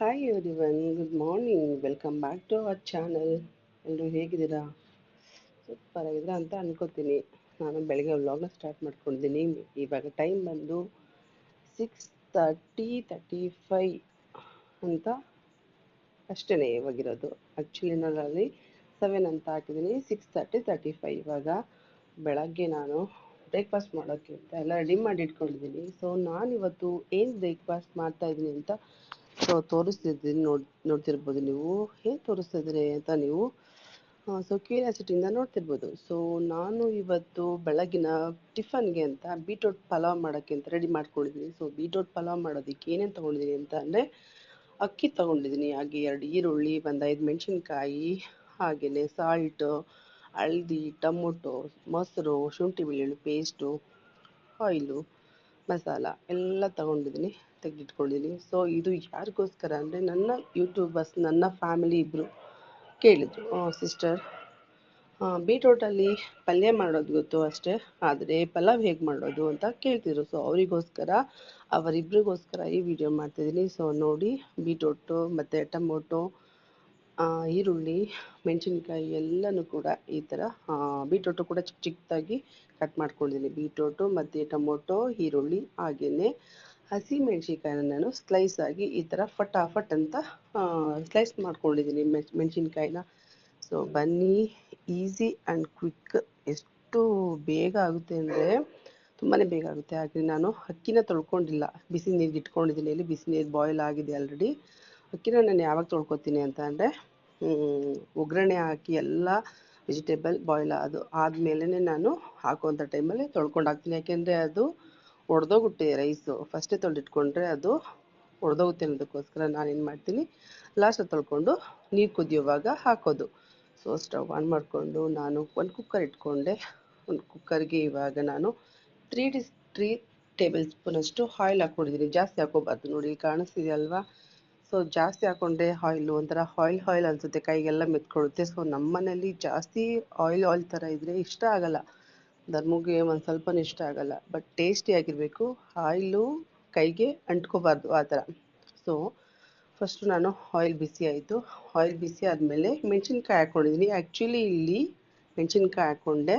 Hi everyone good morning welcome back to our channel ಎಲ್ಲರೂ ಹೇಗಿದ್ದೀರಾ? Super ಆಗಿದ್ದೀರಾ ಅಂತ ಅನ್ಕೋತೀನಿ. ನಾನು ಬೆಳಗ್ಗೆ ವ್ಲಾಗ್ನ ಸ್ಟಾರ್ಟ್ ಮಾಡ್ಕೊಂಡಿದ್ದೀನಿ. ಇವಾಗ ಟೈಮ್ ಬಂದು ಸಿಕ್ಸ್ ತರ್ಟಿ ತರ್ಟಿ ಫೈ ಅಂತ ಅಷ್ಟೇ ಇವಾಗಿರೋದು. ಆ್ಯಕ್ಚುಲಿ ನಾನಲ್ಲಿ ಸೆವೆನ್ ಅಂತ ಹಾಕಿದ್ದೀನಿ ಸಿಕ್ಸ್ ತರ್ಟಿ ತರ್ಟಿ ಫೈ ಇವಾಗ ಬೆಳಗ್ಗೆ ನಾನು ಬ್ರೇಕ್ಫಾಸ್ಟ್ ಮಾಡೋಕ್ಕಿಂತ ಎಲ್ಲ ರೆಡಿ ಮಾಡಿ ಇಟ್ಕೊಂಡಿದ್ದೀನಿ ಸೊ ನಾನಿವತ್ತು ಏನು ಬ್ರೇಕ್ಫಾಸ್ಟ್ ಮಾಡ್ತಾ ಇದ್ದೀನಿ ಅಂತ ಸೊ ತೋರಿಸ್ತಿದ್ದೀನಿ ನೋಡ್, ನೋಡ್ತಿರ್ಬೋದು ನೀವು. ಹೇಗೆ ತೋರಿಸ್ತಿದ್ರೆ ಅಂತ ನೀವು? ಸೊ ಕ್ಯೂರಿಯಾಸಿಟಿಯಿಂದ ನೋಡ್ತಿರ್ಬೋದು. ಸೊ ನಾನು ಇವತ್ತು ಬೆಳಗಿನ ಟಿಫನ್ಗೆ ಅಂತ ಬೀಟ್ರೋಟ್ ಪಲಾವ್ ಮಾಡೋಕ್ಕೆ ಅಂತ ರೆಡಿ ಮಾಡ್ಕೊಂಡಿದ್ದೀನಿ. ಸೊ ಬೀಟ್ರೋಟ್ ಪಲಾವ್ ಮಾಡೋದಕ್ಕೆ ಏನೇನು ತೊಗೊಂಡಿದ್ದೀನಿ ಅಂತ ಅಂದರೆ, ಅಕ್ಕಿ ತೊಗೊಂಡಿದ್ದೀನಿ. ಹಾಗೆ ಎರಡು ಈರುಳ್ಳಿ, ಒಂದು ಐದು ಮೆಣಸಿನ್ಕಾಯಿ ಹಾಗೆಯೇ ಸಾಲ್ಟು ಹಳ್ದಿ, ಟೊಮೊಟೊ, ಮೊಸರು, ಶುಂಠಿ, ಬೆಳ್ಳುಳ್ಳಿ ಪೇಸ್ಟು ಆಯಿಲು ಮಸಾಲ ಎಲ್ಲ ತಗೊಂಡಿದ್ದೀನಿ, ತೆಗೆದಿಟ್ಕೊಂಡಿದ್ದೀನಿ. ಸೊ ಇದು ಯಾರಿಗೋಸ್ಕರ ಅಂದರೆ ನನ್ನ ಯೂಟ್ಯೂಬರ್ಸ್ ನನ್ನ ಫ್ಯಾಮಿಲಿ ಇಬ್ಬರು ಕೇಳಿದರು. ಸಿಸ್ಟರ್ ಬೀಟ್ರೋಟಲ್ಲಿ ಪಲ್ಯ ಮಾಡೋದು ಗೊತ್ತು ಅಷ್ಟೇ, ಆದರೆ ಪಲಾವ್ ಹೇಗೆ ಮಾಡೋದು ಅಂತ ಕೇಳ್ತಿದ್ರು. ಸೊ ಅವರಿಗೋಸ್ಕರ ಅವರಿಬ್ಬರಿಗೋಸ್ಕರ ಈ ವಿಡಿಯೋ ಮಾಡ್ತಿದ್ದೀನಿ. ಸೊ ನೋಡಿ, ಬೀಟ್ರೋಟು, ಮತ್ತು ಟೊಮೊಟೊ ಈರುಳ್ಳಿ, ಮೆಣಸಿನ್ಕಾಯಿ ಎಲ್ಲನೂ ಕೂಡ ಈ ಥರ ಬೀಟ್ರೋಟು ಕೂಡ ಚಿಕ್ಕ ಚಿಕ್ಕದಾಗಿ ಕಟ್ ಮಾಡ್ಕೊಂಡಿದ್ದೀನಿ. ಬೀಟ್ರೋಟು ಮತ್ತು ಟೊಮೊಟೊ, ಈರುಳ್ಳಿ ಹಾಗೆಯೇ ಹಸಿ ಮೆಣಸಿನ್ಕಾಯಿನ ನಾನು ಸ್ಲೈಸ್ ಆಗಿ ಈ ಥರ ಫಟಾಫಟ್ ಅಂತ ಸ್ಲೈಸ್ ಮಾಡ್ಕೊಂಡಿದ್ದೀನಿ ಮೆಣ್, ಮೆಣಸಿನ್ಕಾಯಿನ. ಸೊ ಬನ್ನಿ ಈಸಿ ಆ್ಯಂಡ್ ಕ್ವಿಕ್ ಎಷ್ಟು ಬೇಗ ಆಗುತ್ತೆ ಅಂದರೆ ತುಂಬಾ ಬೇಗ ಆಗುತ್ತೆ. ಹಾಗೆ ನಾನು ಅಕ್ಕಿನ ತೊಳ್ಕೊಂಡಿಲ್ಲ. ಬಿಸಿ ನೀರಿಗೆ ಇಟ್ಕೊಂಡಿದ್ದೀನಿ. ಇಲ್ಲಿ ಬಿಸಿ ನೀರು ಬಾಯ್ಲ್ ಆಗಿದೆ ಆಲ್ರೆಡಿ ಅಕ್ಕಿನ ನಾನು ಯಾವಾಗ ತೊಳ್ಕೊತೀನಿ ಅಂತ ಅಂದರೆ ಒಗ್ಗರಣೆ ಹಾಕಿ ಎಲ್ಲ ವೆಜಿಟೇಬಲ್ ಬಾಯ್ಲ್ ಅದು ಆದಮೇಲೆ ನಾನು ಹಾಕುವಂಥ ಟೈಮಲ್ಲಿ ತೊಳ್ಕೊಂಡು ಹಾಕ್ತೀನಿ. ಯಾಕೆಂದರೆ ಅದು ಒಡೆದೋಗುತ್ತೆ ರೈಸು ಫಸ್ಟೇ ತೊಳೆದಿಟ್ಕೊಂಡ್ರೆ ಅದು ಒಡೆದೋಗುತ್ತೆ ಅನ್ನೋದಕ್ಕೋಸ್ಕರ ನಾನೇನು ಮಾಡ್ತೀನಿ ಲಾಸ್ಟಲ್ಲಿ ತೊಳ್ಕೊಂಡು ನೀರು ಕುದಿಯೋವಾಗ ಹಾಕೋದು. ಸೊ ಸ್ಟವ್ ಆನ್ ಮಾಡಿಕೊಂಡು ನಾನು ಒಂದು ಕುಕ್ಕರ್ ಇಟ್ಕೊಂಡೆ. ಒಂದು ಕುಕ್ಕರ್ಗೆ ಇವಾಗ ನಾನು ತ್ರೀ ಡಿಸ್ ತ್ರೀ ಟೇಬಲ್ ಸ್ಪೂನಷ್ಟು ಆಯಿಲ್ ಹಾಕ್ಕೊಂಡಿದ್ದೀನಿ. ಜಾಸ್ತಿ ಹಾಕೋಬಾರ್ದು ನೋಡಿ ಕಾಣಿಸ್ತಿದೆ ಅಲ್ವಾ ಸೊ ಜಾಸ್ತಿ ಹಾಕೊಂಡ್ರೆ ಆಯಿಲು ಒಂಥರ ಆಯಿಲ್ ಆಯಿಲ್ ಅನ್ಸುತ್ತೆ ಕೈಗೆಲ್ಲ ಮೆತ್ಕೊಳ್ಳುತ್ತೆ ಸೊ ನಮ್ಮ ಮನೇಲಿ ಜಾಸ್ತಿ ಆಯಿಲ್ ಆಯಿಲ್ ಥರ ಇದ್ದರೆ ಇಷ್ಟ ಆಗಲ್ಲ. ಧರ್ಮಗೆ ಒಂದು ಸ್ವಲ್ಪ ಇಷ್ಟ ಆಗಲ್ಲ. ಬಟ್ ಟೇಸ್ಟಿಯಾಗಿರಬೇಕು ಆಯಿಲು ಕೈಗೆ ಅಂಟ್ಕೋಬಾರ್ದು ಆ ಥರ. ಸೊ ಫಸ್ಟು ನಾನು ಆಯಿಲ್ ಬಿಸಿ ಆಯಿತು. ಆಯಿಲ್ ಬಿಸಿ ಆದಮೇಲೆ ಮೆಣಸಿನ್ಕಾಯಿ ಹಾಕ್ಕೊಂಡಿದ್ದೀನಿ ಆ್ಯಕ್ಚುಲಿ ಇಲ್ಲಿ ಮೆಣಸಿನ್ಕಾಯಿ ಹಾಕ್ಕೊಂಡೆ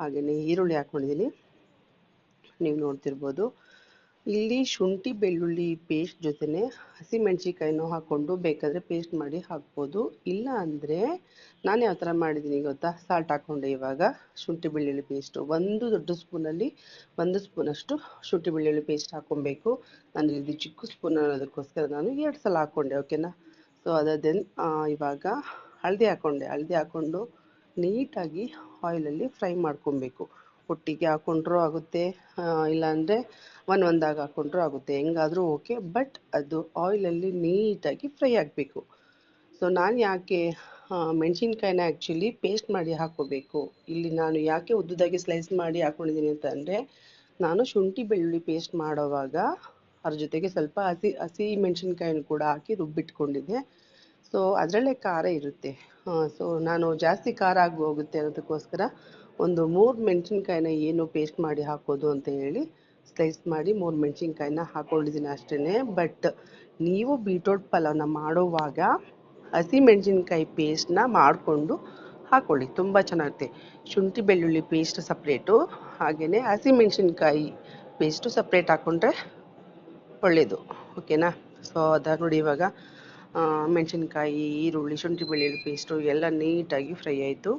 ಹಾಗೆಯೇ ಈರುಳ್ಳಿ ಹಾಕ್ಕೊಂಡಿದ್ದೀನಿ ನೀವು ನೋಡ್ತಿರ್ಬೋದು. ಇಲ್ಲಿ ಶುಂಠಿ, ಬೆಳ್ಳುಳ್ಳಿ ಪೇಸ್ಟ್ ಜೊತೆನೆ ಹಸಿಮೆಣ್ಸಿಕಾಯಿನೂ ಹಾಕ್ಕೊಂಡು ಬೇಕಾದರೆ ಪೇಸ್ಟ್ ಮಾಡಿ ಹಾಕ್ಬೋದು. ಇಲ್ಲ ಅಂದರೆ ನಾನು ಯಾವ ಥರ ಮಾಡಿದ್ದೀನಿ ಗೊತ್ತಾ? ಸಾಲ್ಟ್ ಹಾಕ್ಕೊಂಡೆ ಇವಾಗ ಶುಂಠಿ, ಬೆಳ್ಳುಳ್ಳಿ ಪೇಸ್ಟು ಒಂದು ದೊಡ್ಡ ಸ್ಪೂನಲ್ಲಿ ಒಂದು ಸ್ಪೂನಷ್ಟು ಶುಂಠಿ, ಬೆಳ್ಳುಳ್ಳಿ ಪೇಸ್ಟ್ ಹಾಕ್ಕೊಬೇಕು. ನಾನು ಇಲ್ಲಿ ಚಿಕ್ಕ ಸ್ಪೂನ್ ಅನ್ನೋದಕ್ಕೋಸ್ಕರ ನಾನು ಎರಡು ಸಲ ಹಾಕ್ಕೊಂಡೆ ಓಕೆನಾ ಸೊ ಅದಾದ ಇವಾಗ ಹಳದಿ ಹಾಕ್ಕೊಂಡೆ. ಹಳದಿ ಹಾಕ್ಕೊಂಡು ನೀಟಾಗಿ ಆಯಿಲಲ್ಲಿ ಫ್ರೈ ಮಾಡ್ಕೊಬೇಕು. ಒಟ್ಟಿಗೆ ಹಾಕೊಂಡ್ರು ಆಗುತ್ತೆ ಇಲ್ಲಾಂದರೆ ಒನ್ ಒಂದಾಗಿ ಹಾಕೊಂಡ್ರು ಆಗುತ್ತೆ. ಹೆಂಗಾದರೂ ಓಕೆ, ಬಟ್ ಅದು ಆಯಿಲಲ್ಲಿ ನೀಟಾಗಿ ಫ್ರೈ ಆಗಬೇಕು. ಸೊ, ನಾನು ಯಾಕೆ ಮೆಣಸಿನ್ಕಾಯಿನ ಆ್ಯಕ್ಚುಲಿ ಪೇಸ್ಟ್ ಮಾಡಿ ಹಾಕೋಬೇಕು. ಇಲ್ಲಿ ನಾನು ಯಾಕೆ ಉದ್ದುದಾಗಿ ಸ್ಲೈಸ್ ಮಾಡಿ ಹಾಕೊಂಡಿದ್ದೀನಿ ಅಂತ ಅಂದರೆ, ನಾನು ಶುಂಠಿ ಬೆಳ್ಳುಳ್ಳಿ ಪೇಸ್ಟ್ ಮಾಡೋವಾಗ ಅದ್ರ ಜೊತೆಗೆ ಸ್ವಲ್ಪ ಹಸಿ ಹಸಿ ಮೆಣಸಿನ್ಕಾಯಿನ ಕೂಡ ಹಾಕಿ ರುಬ್ಬಿಟ್ಕೊಂಡಿದ್ದೆ ಸೊ, ಅದರಲ್ಲೇ ಖಾರ ಇರುತ್ತೆ. ಸೊ, ನಾನು ಜಾಸ್ತಿ ಖಾರ ಆಗಿ ಹೋಗುತ್ತೆ ಅನ್ನೋದಕ್ಕೋಸ್ಕರ ಒಂದು ಮೂರು ಮೆಣಸಿನ್ಕಾಯಿನ ಏನು ಪೇಸ್ಟ್ ಮಾಡಿ ಹಾಕೋದು ಅಂತ ಹೇಳಿ ಸ್ಲೈಸ್ ಮಾಡಿ ಮೂರು ಮೆಣಸಿನ್ಕಾಯಿನ ಹಾಕೊಂಡಿದ್ದೀನಿ ಅಷ್ಟೇ ಬಟ್ ನೀವು ಬೀಟ್ರೋಟ್ ಪಲಾವ್ನ ಮಾಡುವಾಗ ಹಸಿ ಮೆಣಸಿನ್ಕಾಯಿ ಪೇಸ್ಟ್ನ ಮಾಡಿಕೊಂಡು ಹಾಕ್ಕೊಳ್ಳಿ ತುಂಬ ಚೆನ್ನಾಗಿರುತ್ತೆ ಶುಂಠಿ ಬೆಳ್ಳುಳ್ಳಿ ಪೇಸ್ಟ್ ಸಪ್ರೇಟು ಹಾಗೆಯೇ ಹಸಿ ಮೆಣಸಿನ್ಕಾಯಿ ಪೇಸ್ಟು ಸಪ್ರೇಟ್ ಹಾಕ್ಕೊಂಡ್ರೆ ಒಳ್ಳೆಯದು ಓಕೆನಾ ಸೊ ಅದ ನೋಡಿ ಇವಾಗ ಮೆಣಸಿನ್ಕಾಯಿ, ಈರುಳ್ಳಿ, ಶುಂಠಿ ಬೆಳ್ಳುಳ್ಳಿ ಪೇಸ್ಟು ಎಲ್ಲ ನೀಟಾಗಿ ಫ್ರೈ ಆಯಿತು.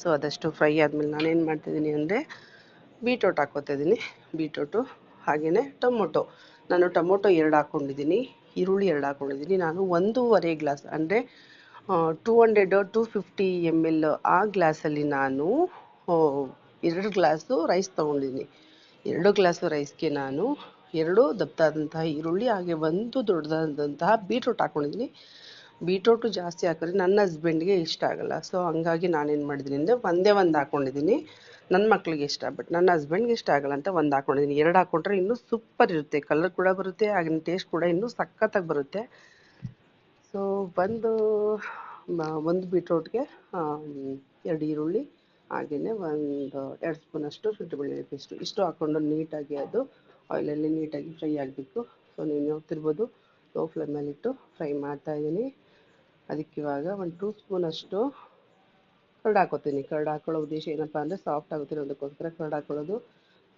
ಸೊ ಅದಷ್ಟು ಫ್ರೈ ಆದಮೇಲೆ ನಾನೇನು ಮಾಡ್ತಿದ್ದೀನಿ ಅಂದರೆ ಬೀಟ್ರೋಟ್ ಹಾಕ್ಕೋತಿದ್ದೀನಿ ಬೀಟ್ರೋಟು ಹಾಗೆಯೇ ಟೊಮೊಟೊ. ನಾನು ಟೊಮೊಟೊ ಎರಡು ಹಾಕ್ಕೊಂಡಿದ್ದೀನಿ ಈರುಳ್ಳಿ ಎರಡು ಹಾಕ್ಕೊಂಡಿದ್ದೀನಿ ನಾನು ಒಂದೂವರೆ ಗ್ಲಾಸ್ ಅಂದರೆ two hundred two fifty M L ಆ ಗ್ಲಾಸಲ್ಲಿ ನಾನು ಎರಡು ಗ್ಲಾಸು ರೈಸ್ ತೊಗೊಂಡಿದ್ದೀನಿ. ಎರಡು ಗ್ಲಾಸು ರೈಸ್ಗೆ ನಾನು ಎರಡು ದಪ್ಪದಾದಂತಹ ಈರುಳ್ಳಿ, ಹಾಗೆ ಒಂದು ದೊಡ್ಡದಾದಂತಹ ಬೀಟ್ರೂಟ್ ಹಾಕ್ಕೊಂಡಿದ್ದೀನಿ ಬೀಟ್ರೋಟು ಜಾಸ್ತಿ ಹಾಕಿದ್ರೆ ನನ್ನ ಹಸ್ಬೆಂಡ್ಗೆ ಇಷ್ಟ ಆಗಲ್ಲ. ಸೊ, ಹಂಗಾಗಿ ನಾನೇನು ಮಾಡಿದ್ದೀನಿ ಅಂದರೆ ಒಂದೇ ಒಂದು ಹಾಕ್ಕೊಂಡಿದ್ದೀನಿ ನನ್ನ ಮಕ್ಳಿಗೆ ಇಷ್ಟ, ಬಟ್ ನನ್ನ ಹಸ್ಬೆಂಡ್ಗೆ ಇಷ್ಟ ಆಗಲ್ಲ ಅಂತ ಒಂದು ಹಾಕ್ಕೊಂಡಿದ್ದೀನಿ ಎರಡು ಹಾಕ್ಕೊಂಡ್ರೆ ಇನ್ನೂ ಸೂಪರ್ ಇರುತ್ತೆ. ಕಲರ್ ಕೂಡ ಬರುತ್ತೆ, ಆಗಿನ ಟೇಸ್ಟ್ ಕೂಡ ಇನ್ನೂ ಸಖತ್ತಾಗಿ ಬರುತ್ತೆ. ಸೊ ಒಂದು ಒಂದು ಬೀಟ್ರೋಟ್ಗೆ ಎರಡು ಈರುಳ್ಳಿ ಹಾಗೆಯೇ ಒಂದು ಎರಡು ಸ್ಪೂನಷ್ಟು ಶುಂಠಿ ಬೆಳ್ಳುಳ್ಳಿ ಪೇಸ್ಟು. ಇಷ್ಟು ಹಾಕ್ಕೊಂಡು ನೀಟಾಗಿ ಅದು ಆಯಿಲಲ್ಲಿ ನೀಟಾಗಿ ಫ್ರೈ ಆಗಬೇಕು. ಸೊ ನೀವು ನೋಡ್ತಿರ್ಬೋದು ಲೋ ಫ್ಲೇಮಲ್ಲಿಟ್ಟು ಫ್ರೈ ಮಾಡ್ತಾ ಇದ್ದೀನಿ. ಅದಕ್ಕೆ ಇವಾಗ ಒಂದು ಟೂ ಸ್ಪೂನ್ ಅಷ್ಟು ಕರ್ಡ್ ಹಾಕೋತೀನಿ. ಕರ್ಡ್ ಹಾಕೊಳ್ಳೋ ಉದ್ದೇಶ ಏನಪ್ಪ ಅಂದರೆ ಸಾಫ್ಟ್ ಆಗುತ್ತೆ ಅದಕ್ಕೋಸ್ಕರ ಕರ್ಡ್ ಹಾಕೊಳ್ಳೋದು.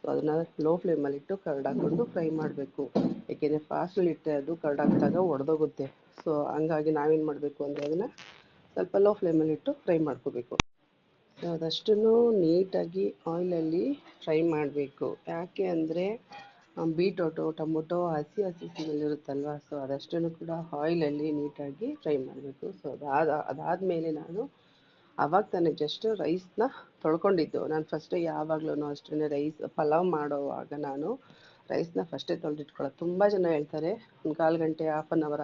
ಸೊ ಅದನ್ನು ಲೋ ಫ್ಲೇಮಲ್ಲಿಟ್ಟು ಕರ್ಡ್ ಹಾಕೊಂಡು ಫ್ರೈ ಮಾಡಬೇಕು. ಏಕೆಂದರೆ ಫಾಸ್ಟಲ್ಲಿ ಇಟ್ಟರೆ ಅದು ಕರ್ಡ್ ಹಾಕಿದಾಗ ಒಡೆದೋಗುತ್ತೆ. ಸೊ ಹಂಗಾಗಿ ನಾವೇನು ಮಾಡಬೇಕು ಅಂದರೆ ಅದನ್ನು ಸ್ವಲ್ಪ ಲೋ ಫ್ಲೇಮಲ್ಲಿಟ್ಟು ಫ್ರೈ ಮಾಡ್ಕೋಬೇಕು. ಸೊ ಅದಷ್ಟನ್ನು ನೀಟಾಗಿ ಆಯಿಲಲ್ಲಿ ಫ್ರೈ ಮಾಡಬೇಕು. ಯಾಕೆ ಅಂದರೆ ಬೀಟ್ರೋಟು ಟೊಮೊಟೊ ಹಸಿ ಹಸಿ ಸ್ಮೆಲ್ ಇರುತ್ತಲ್ವ? ಸೊ ಅದಷ್ಟನ್ನು ಕೂಡ ಆಯಿಲಲ್ಲಿ ನೀಟಾಗಿ ಫ್ರೈ ಮಾಡಬೇಕು. ಸೊ ಅದಾದ, ಅದಾದಮೇಲೆ ನಾನು ಆವಾಗ ತಾನೇ ಜಸ್ಟ್ ರೈಸ್ನ ತೊಳ್ಕೊಂಡಿದ್ದು. ನಾನು ಫಸ್ಟೇ ಯಾವಾಗ್ಲೂ ಅಷ್ಟೇ ರೈಸ್ ಪಲಾವ್ ಮಾಡೋವಾಗ ನಾನು ರೈಸ್ನ ಫಸ್ಟೇ ತೊಳೆದಿಟ್ಕೊಳ್ಳೋದು. ತುಂಬ ಜನ ಹೇಳ್ತಾರೆ, ಒಂದು ಕಾಲು ಗಂಟೆ ಹಾಫ್ ಆನ್ ಅವರ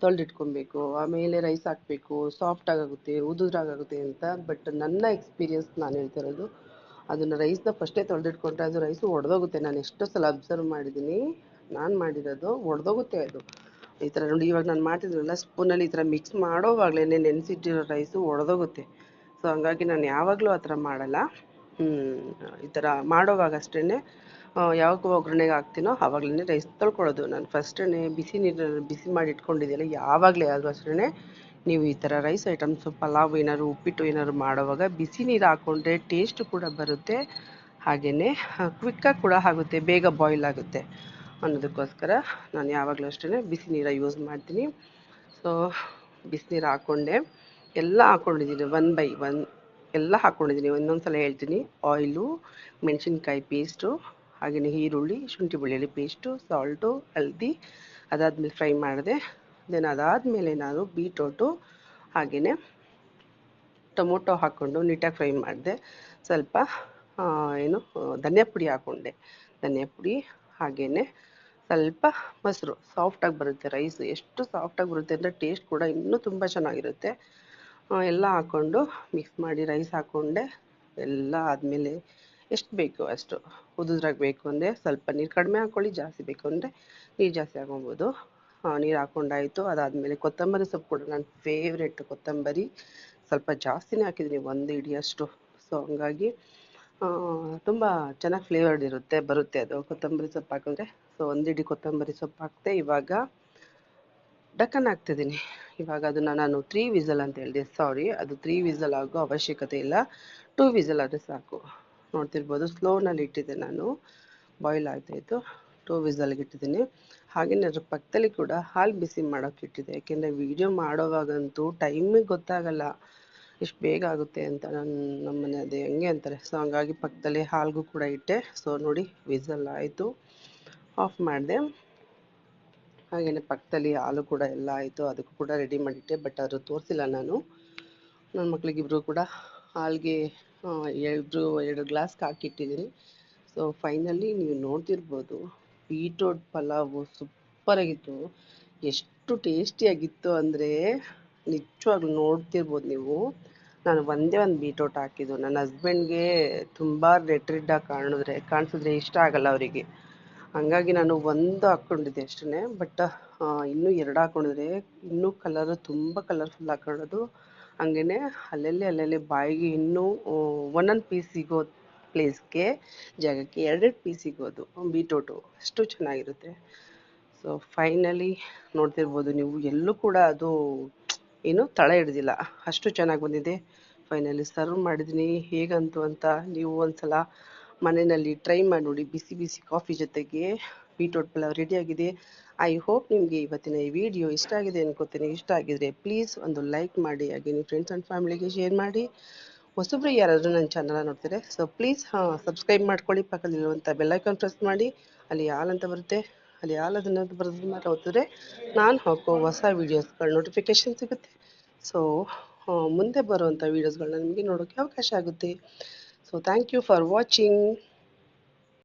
ತೊಳೆದಿಟ್ಕೊಬೇಕು. ಆಮೇಲೆ ರೈಸ್ ಹಾಕಬೇಕು. ಸಾಫ್ಟಾಗುತ್ತೆ ಉದುರಾಗುತ್ತೆ ಅಂತ. ಬಟ್ ನನ್ನ ಎಕ್ಸ್ಪೀರಿಯನ್ಸ್ ನಾನು ಹೇಳ್ತಿರೋದು ಅದನ್ನು ರೈಸ್ನ ಫಸ್ಟೇ ತೊಳೆದಿಟ್ಕೊಂಡ್ರೆ ಅದು ರೈಸು ಒಡೆದೋಗುತ್ತೆ. ನಾನು ಎಷ್ಟೋ ಸಲ ಅಬ್ಸರ್ವ್ ಮಾಡಿದ್ದೀನಿ ನಾನು ಮಾಡಿರೋದು ಒಡೆದೋಗುತ್ತೆ ಅದು. ಈ ಥರ ನೋಡಿ, ಇವಾಗ ನಾನು ಮಾಡ್ತಿದ್ರಲ್ಲ ಸ್ಪೂನಲ್ಲಿ ಈ ಥರ ಮಿಕ್ಸ್ ಮಾಡೋವಾಗಲೇ ನೆನೆಸಿಟ್ಟಿರೋ ರೈಸು ಒಡೆದೋಗುತ್ತೆ. ಸೊ ಹಂಗಾಗಿ ನಾನು ಯಾವಾಗಲೂ ಆ ಥರ ಮಾಡಲ್ಲ. ಈ ಥರ ಮಾಡೋವಾಗ ಅಷ್ಟೇ ಯಾವಾಗ ಒಗ್ಗರಣೆಗೆ ಹಾಕ್ತೀನೋ ಆವಾಗಲೇ ರೈಸ್ ತೊಳ್ಕೊಳ್ಳೋದು. ನಾನು ಫಸ್ಟೇ ಬಿಸಿ ನೀರು ಬಿಸಿ ಮಾಡಿ ಇಟ್ಕೊಂಡಿದ್ಯಲ್ಲ ಯಾವಾಗಲೇ ಆದರೂ ಅಷ್ಟೇ ನೀವು ಈ ಥರ ರೈಸ್ ಐಟಮ್ಸು, ಪಲಾವ್ ಏನಾದ್ರು, ಉಪ್ಪಿಟ್ಟು ಏನಾದ್ರು ಮಾಡುವಾಗ ಬಿಸಿ ನೀರು ಹಾಕ್ಕೊಂಡ್ರೆ ಟೇಸ್ಟ್ ಕೂಡ ಬರುತ್ತೆ. ಹಾಗೆಯೇ ಕ್ವಿಕ್ಕಾಗಿ ಕೂಡ ಆಗುತ್ತೆ, ಬೇಗ ಬಾಯ್ಲ್ ಆಗುತ್ತೆ ಅನ್ನೋದಕ್ಕೋಸ್ಕರ ನಾನು ಯಾವಾಗಲೂ ಅಷ್ಟೇ ಬಿಸಿ ನೀರು ಯೂಸ್ ಮಾಡ್ತೀನಿ. ಸೊ ಬಿಸಿನೀರು ಹಾಕ್ಕೊಂಡೆ ಎಲ್ಲ ಹಾಕ್ಕೊಂಡಿದ್ದೀನಿ ಒನ್ ಬೈ ಒನ್ ಎಲ್ಲ ಹಾಕ್ಕೊಂಡಿದ್ದೀನಿ ಒಂದೊಂದು ಸಲ ಹೇಳ್ತೀನಿ ಆಯಿಲು ಮೆಣಸಿನ್ಕಾಯಿ ಪೇಸ್ಟು ಹಾಗೆಯೇ ಈರುಳ್ಳಿ, ಶುಂಠಿ ಬೆಳ್ಳುಳ್ಳಿ ಪೇಸ್ಟು ಸಾಲ್ಟು ಹಲ್ದಿ, ಅದಾದಮೇಲೆ ಫ್ರೈ ಮಾಡಿದೆ. ದೆನ್ ಅದಾದಮೇಲೆ ನಾನು ಬೀಟ್ರೋಟು ಹಾಗೆಯೇ ಟೊಮೊಟೊ ಹಾಕ್ಕೊಂಡು ನೀಟಾಗಿ ಫ್ರೈ ಮಾಡಿದೆ. ಸ್ವಲ್ಪ ಏನು, ಧನಿಯಾ ಪುಡಿ ಹಾಕ್ಕೊಂಡೆ ಧನಿಯಾ ಪುಡಿ ಹಾಗೆಯೇ ಸ್ವಲ್ಪ ಮೊಸರು. ಸಾಫ್ಟಾಗಿ ಬರುತ್ತೆ ರೈಸ್ ಎಷ್ಟು ಸಾಫ್ಟಾಗಿ ಬರುತ್ತೆ ಅಂದರೆ ಟೇಸ್ಟ್ ಕೂಡ ಇನ್ನೂ ತುಂಬ ಚೆನ್ನಾಗಿರುತ್ತೆ. ಎಲ್ಲ ಹಾಕ್ಕೊಂಡು ಮಿಕ್ಸ್ ಮಾಡಿ ರೈಸ್ ಹಾಕ್ಕೊಂಡೆ ಎಲ್ಲ ಆದಮೇಲೆ ಎಷ್ಟು ಬೇಕು ಅಷ್ಟು. ಉದುದ್ರಾಗ ಬೇಕು ಅಂದರೆ ಸ್ವಲ್ಪ ನೀರು ಕಡಿಮೆ ಹಾಕ್ಕೊಳ್ಳಿ ಜಾಸ್ತಿ ಬೇಕು ಅಂದರೆ ನೀರು ಜಾಸ್ತಿ ಹಾಕೊಬೋದು. ನೀರು ಹಾಕೊಂಡಾಯಿತು. ಅದಾದಮೇಲೆ ಕೊತ್ತಂಬರಿ ಸೊಪ್ಪು ಕೂಡ ನನ್ನ ಫೇವ್ರೆಟ್ ಕೊತ್ತಂಬರಿ. ಸ್ವಲ್ಪ ಜಾಸ್ತಿನೇ ಹಾಕಿದ್ದೀನಿ, ಒಂದು ಹಿಡಿಯಷ್ಟು ಸೊ ಹಂಗಾಗಿ ತುಂಬ ಚೆನ್ನಾಗಿ ಫ್ಲೇವರ್ಡ್ ಇರುತ್ತೆ, ಬರುತ್ತೆ ಅದು ಕೊತ್ತಂಬರಿ ಸೊಪ್ಪು ಹಾಕಿದ್ರೆ. ಸೊ ಒಂದು ಹಿಡಿ ಕೊತ್ತಂಬರಿ ಸೊಪ್ಪು ಹಾಕ್ತೆ. ಇವಾಗ ಡಕ್ಕನ್ ಹಾಕ್ತಿದ್ದೀನಿ. ಇವಾಗ ಅದನ್ನು ನಾನು ತ್ರೀ ವಿಸಲ್ ಅಂತ ಹೇಳಿದೆ ಸಾರಿ ಅದು ತ್ರೀ ವಿಸಲ್ ಆಗೋ ಅವಶ್ಯಕತೆ ಇಲ್ಲ. ಟೂ ವಿಸಲ್ ಆದರೆ ಸಾಕು. ನೋಡ್ತಿರ್ಬೋದು ಸ್ಲೋನಲ್ಲಿ ಇಟ್ಟಿದ್ದೆ ನಾನು. ಬಾಯ್ಲ್ ಆಗ್ತಾಯಿತ್ತು ಟೂ ವಿಸಲ್ಗೆ ಇಟ್ಟಿದ್ದೀನಿ. ಹಾಗೆಯೇ ಅದ್ರ ಪಕ್ಕದಲ್ಲಿ ಕೂಡ ಹಾಲು ಬಿಸಿ ಮಾಡೋಕೆ ಇಟ್ಟಿದ್ದೆ. ಯಾಕೆಂದರೆ ವೀಡಿಯೋ ಮಾಡೋವಾಗಂತೂ ಟೈಮಿಗೆ ಗೊತ್ತಾಗಲ್ಲ. ಎಷ್ಟು ಬೇಗ ಆಗುತ್ತೆ ಅಂತ ನನ್ನ ನಮ್ಮನೆ ಅದು ಹೆಂಗೆ ಅಂತಾರೆ. ಸೊ ಹಂಗಾಗಿ ಪಕ್ಕದಲ್ಲಿ ಹಾಲಿಗೂ ಕೂಡ ಇಟ್ಟೆ. ಸೊ ನೋಡಿ, ವಿಸಲ್ ಆಯಿತು. ಆಫ್ ಮಾಡಿದೆ. ಹಾಗೆಯೇ ಪಕ್ಕದಲ್ಲಿ ಹಾಲು ಕೂಡ ಎಲ್ಲ ಆಯಿತು. ಅದಕ್ಕೂ ಕೂಡ ರೆಡಿ ಮಾಡಿಟ್ಟೆ ಬಟ್ ಅದು ತೋರಿಸಿಲ್ಲ ನಾನು. ನನ್ನ ಮಕ್ಳಿಗಿಬ್ರು ಕೂಡ ಹಾಲಿಗೆ ಎರಡು ಎರಡು ಗ್ಲಾಸ್ಗೆ ಹಾಕಿಟ್ಟಿದ್ದೀನಿ. ಸೊ ಫೈನಲಿ ನೀವು ನೋಡ್ತಿರ್ಬೋದು. ಬೀಟ್ರೋಟ್ ಪಲಾವು ಸೂಪರಾಗಿತ್ತು ಎಷ್ಟು ಟೇಸ್ಟಿಯಾಗಿತ್ತು ಅಂದರೆ ನಿಜವಾಗ್ಲೂ ನೋಡ್ತಿರ್ಬೋದು ನೀವು. ನಾನು ಒಂದೇ ಒಂದು ಬೀಟ್ರೋಟ್ ಹಾಕಿದ್ದು. ನನ್ನ ಹಸ್ಬೆಂಡ್ಗೆ ತುಂಬ ಆಗಿ ಕಾಣಿದ್ರೆ, ಕಾಣಿಸಿದ್ರೆ ಇಷ್ಟ ಆಗಲ್ಲ ಅವರಿಗೆ. ಹಂಗಾಗಿ ನಾನು ಒಂದು ಹಾಕ್ಕೊಂಡಿದ್ದೆ ಅಷ್ಟೇ ಬಟ್ ಇನ್ನೂ ಎರಡು ಹಾಕ್ಕೊಂಡಿದ್ರೆ ಇನ್ನೂ ಕಲರ್ ತುಂಬ ಕಲರ್ಫುಲ್ ಹಾಕೊಳ್ಳೋದು. ಹಂಗೇನೆ ಅಲ್ಲಲ್ಲಿ ಅಲ್ಲಲ್ಲಿ ಬಾಯಿಗೆ ಇನ್ನೂ ಒಂದೊಂದು ಪೀಸ್ ಸಿಗೋ ಪ್ಲೇಸ್ಗೆ ಜಾಗಕ್ಕೆ ಎರಡೆರಡು ಪೀಸ್ ಸಿಗೋದು, ಬೀಟ್ರೋಟು. ಅಷ್ಟು ಚೆನ್ನಾಗಿರುತ್ತೆ. ಸೊ ಫೈನಲಿ ನೋಡ್ತಿರ್ಬೋದು ನೀವು, ಎಲ್ಲೂ ಕೂಡ ಅದು ಏನು ತಳ ಹಿಡ್ದಿಲ್ಲ. ಅಷ್ಟು ಚೆನ್ನಾಗಿ ಬಂದಿದೆ. ಫೈನಲಿ ಸರ್ವ್ ಮಾಡಿದ್ದೀನಿ. ಹೇಗಂತು ಅಂತ ನೀವು ಒಂದ್ಸಲ ಮನೆಯಲ್ಲಿ ಟ್ರೈ ಮಾಡಿ ನೋಡಿ. ಬಿಸಿ ಬಿಸಿ ಕಾಫಿ ಜೊತೆಗೆ ಬೀಟ್ರೋಟ್ ಪಲಾವ್ ರೆಡಿಯಾಗಿದೆ ಐ ಹೋಪ್ ನಿಮಗೆ ಇವತ್ತಿನ ಈ ವಿಡಿಯೋ ಇಷ್ಟ ಆಗಿದೆ ಅನ್ಕೋತೀನಿ. ಇಷ್ಟ ಆಗಿದ್ರೆ ಪ್ಲೀಸ್ ಒಂದು ಲೈಕ್ ಮಾಡಿ, ಹಾಗೆ ನಿಮ್ಮ ಫ್ರೆಂಡ್ಸ್ ಆ್ಯಂಡ್ ಫ್ಯಾಮಿಲಿಗೆ ಶೇರ್ ಮಾಡಿ. ಹೊಸಬ್ರು ಯಾರಾದರೂ ನನ್ನ ಚಾನಲ್ ನೋಡ್ತಾರೆ ಸೊ ಪ್ಲೀಸ್ ಹಾಂ ಸಬ್ಸ್ಕ್ರೈಬ್ ಮಾಡ್ಕೊಳ್ಳಿ. ಪಕ್ಕದಲ್ಲಿರುವಂಥ ಬೆಲ್ಲೈಕಾನ್ ಪ್ರೆಸ್ ಮಾಡಿ. ಅಲ್ಲಿ ಆಲ್ ಅಂತ ಬರುತ್ತೆ. ಅಲ್ಲಿ ಆಲ್ ಅದನ್ನು ಬರೆದು ಮಾತ್ರ ಓದಿದ್ರೆ ನಾನು ಹಾಕೋ ಹೊಸ ವೀಡಿಯೋಸ್ಗಳ ನೋಟಿಫಿಕೇಶನ್ ಸಿಗುತ್ತೆ. ಸೊ ಮುಂದೆ ಬರುವಂಥ ವೀಡಿಯೋಸ್ಗಳನ್ನ ನಿಮಗೆ ನೋಡೋಕ್ಕೆ ಅವಕಾಶ ಆಗುತ್ತೆ. So thank you for watching